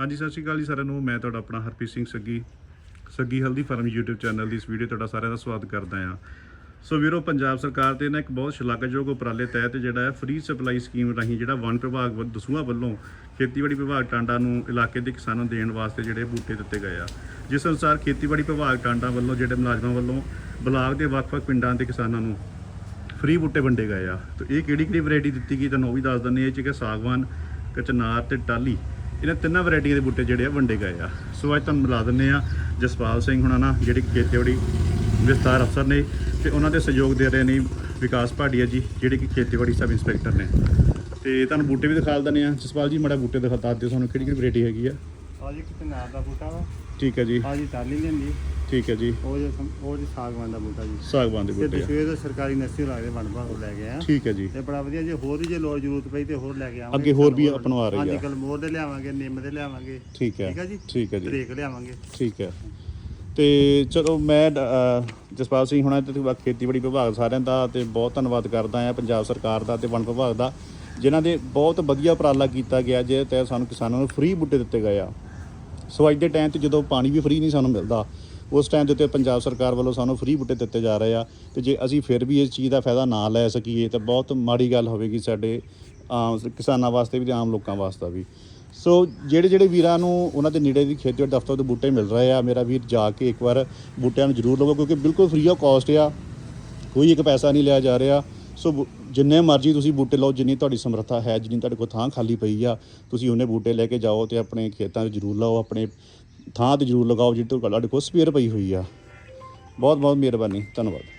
ਹਾਂਜੀ, ਸਤਿ ਸ਼੍ਰੀ ਅਕਾਲ ਜੀ ਸਾਰਿਆਂ ਨੂੰ। ਮੈਂ ਤੁਹਾਡਾ ਆਪਣਾ ਹਰਪ੍ਰੀਤ ਸਿੰਘ ਸੱਗੀ। ਸੱਗੀ ਹਲਦੀ ਫਾਰਮ YouTube ਚੈਨਲ ਦੀ ਇਸ ਵੀਡੀਓ ਤੁਹਾਡਾ ਸਾਰਿਆਂ ਦਾ ਸਵਾਗਤ ਕਰਦਾ ਹਾਂ। ਸੋ ਵੀਰੋ, ਪੰਜਾਬ ਸਰਕਾਰ ਦੇ ਨਾ ਇੱਕ ਬਹੁਤ ਸ਼ਲਾਘਾਯੋਗ ਉਪਰਾਲੇ ਤਹਿਤ ਜਿਹੜਾ ਹੈ ਫ੍ਰੀ ਸਪਲਾਈ ਸਕੀਮ ਰਾਹੀਂ ਜਿਹੜਾ ਵਨ ਵਿਭਾਗ ਵੱਲ- ਵੱਲੋਂ ਖੇਤੀਬਾੜੀ ਵਿਭਾਗ ਟਾਂਡਾ ਨੂੰ ਇਲਾਕੇ ਦੇ ਕਿਸਾਨਾਂ ਨੂੰ ਦੇਣ ਵਾਸਤੇ ਜਿਹੜੇ ਬੂਟੇ ਦਿੱਤੇ ਗਏ ਆ। ਜਿਸ ਅਨੁਸਾਰ ਖੇਤੀਬਾੜੀ ਵਿਭਾਗ ਟਾਂਡਾ ਵੱਲੋਂ ਜਿਹੜੇ ਮੁਲਾਜ਼ਮਾਂ ਵੱਲੋਂ ਬਲਾਕ ਦੇ ਵੱਖ-ਵੱਖ ਪਿੰਡਾਂ ਦੇ ਕਿਸਾਨਾਂ ਨੂੰ ਫ੍ਰੀ ਬੂਟੇ ਵੰਡੇ ਗਏ ਆ। ਤੇ ਇਹ ਕਿਹੜੀ ਕਿਹੜੀ ਵੈਰਾਈਟੀ ਦਿੱਤੀ ਗਈ? ਤੁਹਾਨੂੰ ਉਹ ਵੀ ਦੱਸ ਦਿੰਦੇ ਆ ਇਹ ਚ ਕਿ ਸਾਗਵਾਨ ਕਚਨਾਰ ਤੇ ਟਾਲੀ ਇਹਨਾਂ ਤਿੰਨਾਂ ਵੈਰਾਈਟੀਆਂ ਦੇ ਬੂਟੇ ਜਿਹੜੇ ਆ ਵੰਡੇ ਗਏ ਆ। ਸੋ ਅੱਜ ਤੁਹਾਨੂੰ ਮਿਲਾ ਦਿੰਦੇ ਆ ਜਸਪਾਲ ਸਿੰਘ ਹੁਣਾਂ ਨਾਲ, ਜਿਹੜੇ ਕਿ ਖੇਤੀਬਾੜੀ ਵਿਸਤਾਰ ਅਫਸਰ ਨੇ ਤੇ ਉਹਨਾਂ ਦੇ ਸਹਿਯੋਗ ਦੇ ਰਹੇ ਨੇ ਵਿਕਾਸ ਭਾਟੀਆ ਜੀ, ਜਿਹੜੇ ਕਿ ਖੇਤੀਬਾੜੀ ਸਬ ਇੰਸਪੈਕਟਰ ਨੇ। ਤੇ ਤੁਹਾਨੂੰ ਬੂਟੇ ਵੀ ਦਿਖਾ ਦਿੰਦੇ ਆ ਜਸਪਾਲ ਜੀ, ਮਾੜਾ ਬੂਟੇ ਦਿਖਾ ਦੱਸ ਦਿਓ ਸਾਨੂੰ ਕਿਹੜੀ ਕਿਹੜੀ ਵੈਰਾਈਟੀ ਹੈਗੀ ਆ। ਆ ਜੀ ਕਿਤੇ ਨਾਰ ਦਾ ਬੂਟਾ ਵਾ। ਠੀਕ ਹੈ ਜੀ। ਆ ਜੀ ਟਾਲੀ ਲੈਂਦੀ। ਠੀਕ ਹੈ ਜੀ। ਉਹ ਜੇ ਉਹ ਜੀ ਸਾਗਵਾਨ ਦਾ ਬੂਟਾ ਜੀ। ਸਾਗਵਾਨ ਦੇ ਤੇ ਬੂਟੇ ਆ। ਦਸਵੇਂ ਦੇ ਸਰਕਾਰੀ ਨਰਸਰੀ ਲੱਗਦੇ ਵਣ ਭਾਗ ਲੈ ਕੇ ਆ ਠੀਕ ਹੈ ਜੀ। ਤੇ ਬੜਾ ਵਧੀਆ ਜੇ ਹੋਰ ਵੀ ਜੇ ਲੋੜ ਜ਼ਰੂਰਤ ਪਈ ਤੇ ਹੋਰ ਲੈ ਕੇ ਆਵਾਂਗੇ। ਅੱਗੇ ਹੋਰ ਵੀ ਅਪਣਵਾ ਰਹੀ ਆ। ਹਾਂਜੀ ਕਲਮੋਰ ਦੇ ਲਿਆਵਾਂਗੇ ਨਿੰਮ ਦੇ ਲਿਆਵਾਂਗੇ। ਠੀਕ ਹੈ। ਠੀਕ ਹੈ ਜੀ? ਠੀਕ ਹੈ ਜੀ। ਤਰੇਕ ਲਿਆਵਾਂਗੇ। ਠੀਕ ਹੈ। ਤੇ ਚਲੋ ਮੈਂ ਜਸਪਾਲ ਸਿੰਘ ਹੁਣਾਂ ਤੇ ਬਾਕੀ ਖੇਤੀਬਾੜੀ ਵਿਭਾਗ ਸਾਰਿਆਂ ਦਾ ਤੇ ਬਹੁਤ ਧੰਨਵਾਦ ਕਰਦਾ ਹਾਂ ਪੰਜਾਬ ਸਰਕਾਰ ਦਾ ਤੇ ਵਣ ਵਿਭਾਗ ਦਾ ਜਿਨ੍ਹਾਂ ਦੇ ਬਹੁਤ ਵਧੀਆ ਉਪਰਾਲਾ ਕੀਤਾ ਗਿਆ ਜਿਹਦੇ ਤਹਿਤ ਸਾਨੂੰ ਕਿਸਾਨਾਂ ਨੂੰ ਫ੍ਰੀ ਬੂਟੇ ਦਿੱਤੇ ਗਏ ਆ। ਸੋ ਅੱਜ ਦੇ ਟਾਈਮ ਤੇ ਜਦੋਂ ਪਾਣੀ ਵੀ ਫ੍ਰੀ ਨਹੀਂ ਸਾਨੂੰ ਮਿਲਦਾ, ਉਸ ਟਾਈਮ ਦੇ ਉੱਤੇ ਪੰਜਾਬ ਸਰਕਾਰ ਵੱਲੋਂ ਸਾਨੂੰ ਫ੍ਰੀ ਬੂਟੇ ਦਿੱਤੇ ਜਾ ਰਹੇ ਆ ਤੇ ਜੇ ਅਸੀਂ ਫਿਰ ਵੀ ਇਸ ਚੀਜ਼ ਦਾ ਫਾਇਦਾ ਨਾ ਲੈ ਸਕੀਏ ਤਾਂ ਬਹੁਤ ਮਾੜੀ ਗੱਲ ਹੋਵੇਗੀ ਸਾਡੇ, ਆਮ ਕਿਸਾਨਾਂ ਵਾਸਤੇ ਵੀ ਤੇ ਆਮ ਲੋਕਾਂ ਵਾਸਤੇ ਵੀ। ਸੋ ਜਿਹੜੇ ਜਿਹੜੇ ਵੀਰਾਂ ਨੂੰ ਉਹਨਾਂ ਦੇ ਨੇੜੇ ਦੀ ਖੇਤੀਬਾੜੀ ਦਫ਼ਤਰ ਤੋਂ ਬੂਟੇ ਮਿਲ ਰਹੇ ਆ, ਮੇਰਾ ਵੀਰ ਜਾ ਕੇ ਇੱਕ ਵਾਰ ਬੂਟਿਆਂ ਨੂੰ ਜ਼ਰੂਰ ਲਵੋ ਕਿਉਂਕਿ ਬਿਲਕੁਲ ਫ੍ਰੀ ਆਫ ਕਾਸਟ ਆ। ਕੋਈ ਇੱਕ ਪੈਸਾ ਨਹੀਂ ਲਿਆ ਜਾ ਰਿਹਾ। ਸੋ ਬੂ- ਜਿੰਨੇ ਮਰਜ਼ੀ ਤੁਸੀਂ ਬੂਟੇ ਲਓ, ਜਿੰਨੀ ਤੁਹਾਡੀ ਸਮਰੱਥਾ ਹੈ, ਜਿੰਨੀ ਤੁਹਾਡੇ ਕੋਲ ਥਾਂ ਖਾਲੀ ਪਈ ਆ, ਤੁਸੀਂ ਉਹਨੇ ਬੂਟੇ ਲੈ ਕੇ ਜਾਓ ਤੇ ਆਪਣੇ ਖੇਤਾਂ 'ਚ ਜ਼ਰੂਰ ਲਾਓ, ਆਪਣੇ ਥਾਂ ਤੇ ਜ਼ਰੂਰ ਲਗਾਓ ਜਿਹੜੀ ਤੁਹਾਡੇ ਕੋਲ ਸਪੇਅਰ ਪਈ ਹੋਈ ਆ। ਬਹੁਤ ਬਹੁਤ ਮਿਹਰਬਾਨੀ, ਧੰਨਵਾਦ।